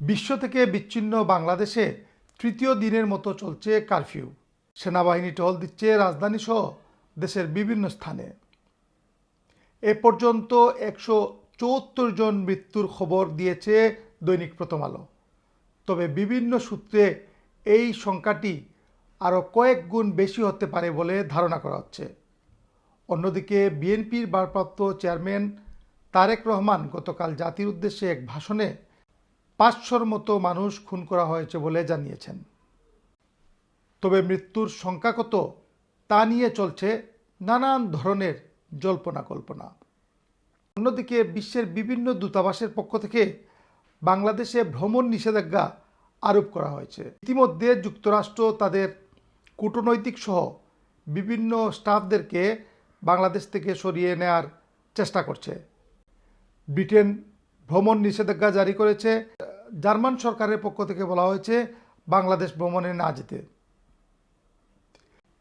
বিশ্ব থেকে বিচ্ছিন্ন বাংলাদেশে তৃতীয় দিনের মতো চলছে কারফিউ। সেনাবাহিনী টহল দিচ্ছে রাজধানী সহ দেশের বিভিন্ন স্থানে। এ পর্যন্ত একশো চুয়াত্তর জন মৃত্যুর খবর দিয়েছে দৈনিক প্রথম আলো। তবে বিভিন্ন সূত্রে এই সংখ্যাটি আরও কয়েক গুণ বেশি হতে পারে বলে ধারণা করা হচ্ছে। অন্যদিকে বিএনপির ভারপ্রাপ্ত চেয়ারম্যান তারেক রহমান গতকাল জাতির উদ্দেশ্যে এক ভাষণে পাঁচশোর মতো মানুষ খুন করা হয়েছে বলে জানিয়েছেন। তবে মৃত্যুর সংখ্যা কত তা নিয়ে চলছে নানান ধরনের জল্পনা কল্পনা অন্যদিকে বিশ্বের বিভিন্ন দূতাবাসের পক্ষ থেকে বাংলাদেশে ভ্রমণ নিষেধাজ্ঞা আরোপ করা হয়েছে। ইতিমধ্যে যুক্তরাষ্ট্র, তাদের কূটনৈতিক সহ বিভিন্ন স্টাফদেরকে বাংলাদেশ থেকে সরিয়ে নেয়ার চেষ্টা করছে। ব্রিটেন ভ্রমণ নিষেধাজ্ঞা জারি করেছে, জার্মান সরকারের পক্ষ থেকে বলা হয়েছে বাংলাদেশ ভ্রমণে না যেতে।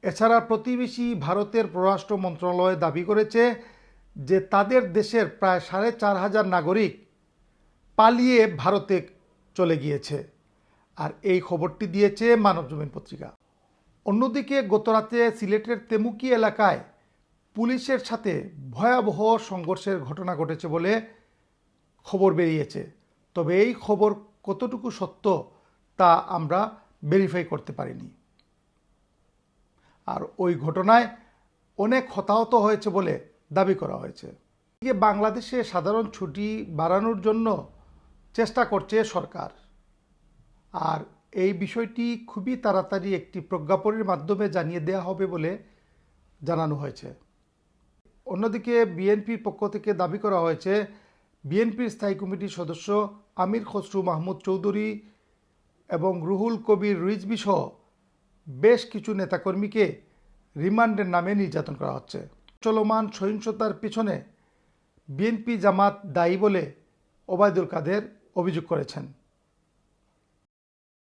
এছাড়া প্রতিবেশী ভারতের পররাষ্ট্র মন্ত্রণালয় দাবি করেছে যে তাদের দেশের প্রায় সাড়ে চার হাজার নাগরিক পালিয়ে ভারতে চলে গিয়েছে। আর এই খবরটি দিয়েছে মানবজমিন পত্রিকা। অন্যদিকে গতরাতে সিলেটের তেমুকি এলাকায় পুলিশের সাথে ভয়াবহ সংঘর্ষের ঘটনা ঘটেছে বলে খবর বেরিয়েছে। তবে এই খবর কতটুকু সত্য তা আমরা ভেরিফাই করতে পারিনি। আর ওই ঘটনায় অনেক হতাহত হয়েছে বলে দাবি করা হয়েছে। এদিকে বাংলাদেশে সাধারণ ছুটি বাড়ানোর জন্য চেষ্টা করছে সরকার। আর এই বিষয়টি খুবই তাড়াতাড়ি একটি প্রজ্ঞাপনের মাধ্যমে জানিয়ে দেওয়া হবে বলে জানানো হয়েছে। অন্যদিকে বিএনপির পক্ষ থেকে দাবি করা হয়েছে বিএনপির স্থায়ী কমিটির সদস্য আমির খসরু মাহমুদ চৌধুরী এবং রুহুল কবির রিজবি সহ বেশ কিছু নেতাকর্মীকে রিমান্ডের নামে নির্যাতন করা হচ্ছে। চলমান সহিংসতার পিছনে বিএনপি জামাত দায়ী বলে ওবায়দুল কাদের অভিযোগ করেছেন।